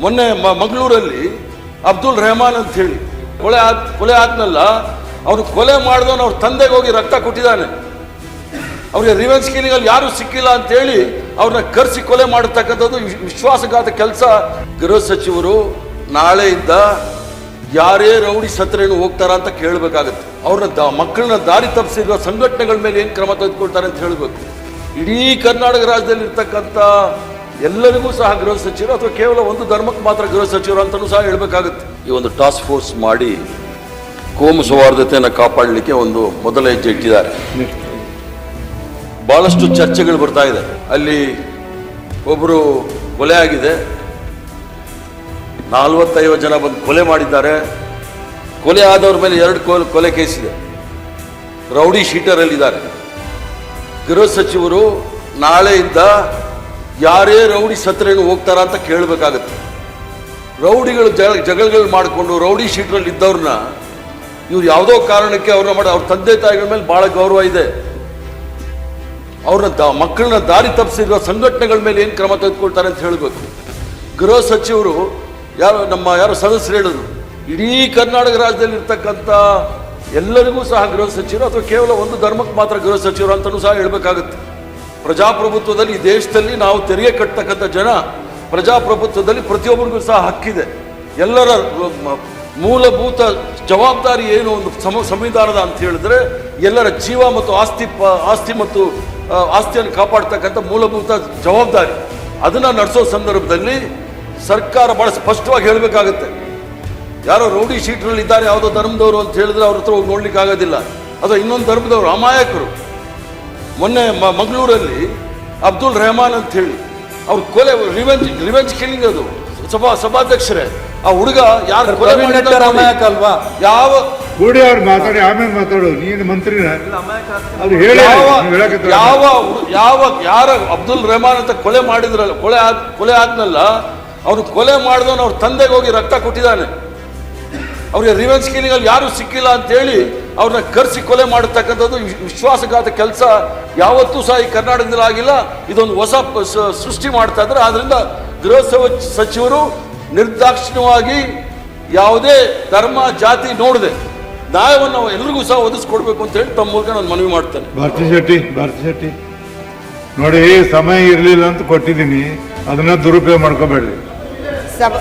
ಮೊನ್ನೆ ಮಂಗಳೂರಲ್ಲಿ ಅಬ್ದುಲ್ ರೆಹಮಾನ್ ಅಂತ ಹೇಳಿ, ಕೊಲೆ ಆದ, ಕೊಲೆ ಆದ್ನಲ್ಲ ಅವನು ಕೊಲೆ ಮಾಡಿದವನು ಅವ್ರ ತಂದೆಗೆ ಹೋಗಿ ರಕ್ತ ಕೊಟ್ಟಿದ್ದಾನೆ. ಅವ್ರಿಗೆ ರಿವೆನ್ಸ್ ಕಿಲಿಂಗ್ ಅಲ್ಲಿ ಯಾರು ಸಿಕ್ಕಿಲ್ಲ ಅಂತ ಹೇಳಿ ಅವ್ರನ್ನ ಕರೆಸಿ ಕೊಲೆ ಮಾಡತಕ್ಕಂಥದ್ದು ವಿಶ್- ವಿಶ್ವಾಸಘಾತ ಕೆಲಸ. ಗೃಹ ಸಚಿವರು ನಾಳೆಯಿಂದ ಯಾರೇ ರೌಡಿ ಸತ್ರೇನು ಹೋಗ್ತಾರ ಅಂತ ಕೇಳಬೇಕಾಗತ್ತೆ. ಅವ್ರನ್ನ ದ, ಮಕ್ಕಳನ್ನ ದಾರಿ ತಪ್ಪಿಸಿರುವ ಸಂಘಟನೆಗಳ ಮೇಲೆ ಏನು ಕ್ರಮ ತೆಗೆದುಕೊಳ್ತಾರೆ ಅಂತ ಹೇಳಬೇಕು. ಇಡೀ ಕರ್ನಾಟಕ ರಾಜ್ಯದಲ್ಲಿ ಇರ್ತಕ್ಕಂಥ ಎಲ್ಲರಿಗೂ ಸಹ ಗೃಹ ಸಚಿವರು ಅಥವಾ ಕೇವಲ ಒಂದು ಧರ್ಮಕ್ಕೆ ಮಾತ್ರ ಗೃಹ ಸಚಿವರು ಅಂತಲೂ ಸಹ ಹೇಳಬೇಕಾಗುತ್ತೆ. ಈ ಒಂದು ಟಾಸ್ಕ್ ಫೋರ್ಸ್ ಮಾಡಿ ಕೋಮು ಸೌಹಾರ್ದತೆಯನ್ನು ಕಾಪಾಡಲಿಕ್ಕೆ ಒಂದು ಮೊದಲ ಹೆಜ್ಜೆ ಇಟ್ಟಿದ್ದಾರೆ. ಬಹಳಷ್ಟು ಚರ್ಚೆಗಳು ಬರ್ತಾ ಇದೆ. ಅಲ್ಲಿ ಒಬ್ಬರು ಕೊಲೆ ಆಗಿದೆ. ನಾಲ್ವತ್ತೈವತ್ತು ಜನ ಬಂದು ಕೊಲೆ ಮಾಡಿದ್ದಾರೆ. ಕೊಲೆ ಆದವ್ರ ಮೇಲೆ ಎರಡು ಕೊಲೆ ಕೊಲೆ ಇದೆ. ರೌಡಿ ಶೀಟರಲ್ಲಿದ್ದಾರೆ. ಗೃಹ ಸಚಿವರು ನಾಳೆಯಿಂದ ಯಾರೇ ರೌಡಿ ಸತ್ರೆಗೆ ಹೋಗ್ತಾರ ಅಂತ ಕೇಳಬೇಕಾಗತ್ತೆ. ರೌಡಿಗಳು ಜಗಳಗಳು ಮಾಡಿಕೊಂಡು ರೌಡಿ ಶೀಟ್ರಲ್ಲಿ ಇದ್ದವ್ರನ್ನ, ಇವ್ರು ಯಾವುದೋ ಕಾರಣಕ್ಕೆ ಅವ್ರನ್ನ ಮಾಡಿ, ಅವ್ರ ತಂದೆ ತಾಯಿಗಳ ಮೇಲೆ ಭಾಳ ಗೌರವ ಇದೆ. ಅವ್ರನ್ನ ದ, ಮಕ್ಕಳನ್ನ ದಾರಿ ತಪ್ಪಿಸಿರುವ ಸಂಘಟನೆಗಳ ಮೇಲೆ ಏನು ಕ್ರಮ ತೆಗೆದುಕೊಳ್ತಾರೆ ಅಂತ ಹೇಳಬೇಕು. ಗೃಹ ಸಚಿವರು, ಯಾರು, ನಮ್ಮ ಯಾರು ಸದಸ್ಯರು ಹೇಳಿದ್ರು, ಇಡೀ ಕರ್ನಾಟಕ ರಾಜ್ಯದಲ್ಲಿ ಇರ್ತಕ್ಕಂಥ ಎಲ್ಲರಿಗೂ ಸಹ ಗೃಹ ಸಚಿವರು, ಅಥವಾ ಕೇವಲ ಒಂದು ಧರ್ಮಕ್ಕೆ ಮಾತ್ರ ಗೃಹ ಸಚಿವರು ಅಂತಲೂ ಸಹ ಹೇಳಬೇಕಾಗುತ್ತೆ. ಪ್ರಜಾಪ್ರಭುತ್ವದಲ್ಲಿ ಈ ದೇಶದಲ್ಲಿ ನಾವು ತೆರಿಗೆ ಕಟ್ಟತಕ್ಕಂಥ ಜನ ಪ್ರಜಾಪ್ರಭುತ್ವದಲ್ಲಿ ಪ್ರತಿಯೊಬ್ಬರಿಗೂ ಸಹ ಹಕ್ಕಿದೆ. ಎಲ್ಲರ ಮೂಲಭೂತ ಜವಾಬ್ದಾರಿ ಏನು ಒಂದು ಸಮ, ಸಂವಿಧಾನದ ಅಂತ ಹೇಳಿದ್ರೆ ಎಲ್ಲರ ಜೀವ ಮತ್ತು ಆಸ್ತಿ ಆಸ್ತಿ ಮತ್ತು ಆಸ್ತಿಯನ್ನು ಕಾಪಾಡ್ತಕ್ಕಂಥ ಮೂಲಭೂತ ಜವಾಬ್ದಾರಿ. ಅದನ್ನು ನಡೆಸೋ ಸಂದರ್ಭದಲ್ಲಿ ಸರ್ಕಾರ ಭಾಳ ಸ್ಪಷ್ಟವಾಗಿ ಹೇಳಬೇಕಾಗುತ್ತೆ. ಯಾರೋ ರೌಡಿ ಶೀಟ್ರಲ್ಲಿ ಇದ್ದಾರೆ ಯಾವುದೋ ಧರ್ಮದವರು ಅಂತ ಹೇಳಿದ್ರೆ ಅವ್ರ ಹತ್ರ ಹೋಗಿ ನೋಡ್ಲಿಕ್ಕೆ ಆಗೋದಿಲ್ಲ ಅಥವಾ ಇನ್ನೊಂದು ಧರ್ಮದವರು, ಅಮಾಯಕರು. ಮೊನ್ನೆ ಮ- ಮಂಗಳೂರಲ್ಲಿ ಅಬ್ದುಲ್ ರೆಹಮಾನ್ ಅಂತ ಹೇಳಿ ಅವ್ರ ಕೊಲೆ ರಿವೆಂಜ್ ರಿವೆಂಜ್ ಕಿಲ್ಲಿಂಗ್ ಅದು. ಸಭಾ ಸಭಾಧ್ಯಕ್ಷರೇ ಆ ಹುಡುಗ ಯಾರು ಅಲ್ವಾ? ಯಾವ ಕೂಡಿ ಅವ್ರು ಮಾತಾಡಿ ಆಮೇಲೆ ಮಾತಾಡು ನೀನು ಮಂತ್ರಿನ. ಯಾವ ಯಾವ ಯಾವ ಯಾರ ಅಬ್ದುಲ್ ರೆಹಮಾನ್ ಅಂತ ಕೊಲೆ ಮಾಡಿದ್ರಲ್ಲ ಕೊಲೆ ಆದ್ ಕೊಲೆ ಆದ್ನಲ್ಲ ಅವ್ರು ಕೊಲೆ ಮಾಡಿದವನು ಅವ್ರ ತಂದೆಗೆ ಹೋಗಿ ರಕ್ತ ಕೊಟ್ಟಿದ್ದಾನೆ. ಅವ್ರಿಗೆ ರಿವೆಂಜ್ ಕಿಲ್ಲಿಂಗ್ ಅಲ್ಲಿ ಯಾರು ಸಿಕ್ಕಿಲ್ಲ ಅಂತ ಹೇಳಿ ಅವ್ರನ್ನ ಕರೆಸಿ ಕೊಲೆ ಮಾಡತಕ್ಕಂಥದ್ದು ವಿಶ್- ವಿಶ್ವಾಸಘಾತ ಕೆಲಸ ಯಾವತ್ತೂ ಸಹ ಈ ಕರ್ನಾಟಕದಲ್ಲಿ ಆಗಿಲ್ಲ. ಇದೊಂದು ಹೊಸ ಸೃಷ್ಟಿ ಮಾಡ್ತಾ ಇದ್ದಾರೆ. ಆದ್ರಿಂದ ಗೃಹ ಸಚಿವರು ನಿರ್ದಾಕ್ಷಿಣ್ಯವಾಗಿ ಯಾವುದೇ ಧರ್ಮ ಜಾತಿ ನೋಡದೆ ನ್ಯಾಯವನ್ನು ನಾವು ಎಲ್ರಿಗೂ ಸಹ ಒದಗಿಸ್ಕೊಡ್ಬೇಕು ಅಂತ ಹೇಳಿ ತಮ್ಮ ಮೂಲಕ ನಾನು ಮನವಿ ಮಾಡ್ತೇನೆ. ಭಾರತಿ ಶೆಟ್ಟಿ ಭಾರತಿ ಶೆಟ್ಟಿ. ನೋಡಿ ಸಮಯ ಇರಲಿಲ್ಲ ಅಂತ ಕೊಟ್ಟಿದ್ದೀನಿ. ಅದನ್ನ ದುರುಪಯೋಗ ಮಾಡ್ಕೋಬೇಡಿ ಸಭ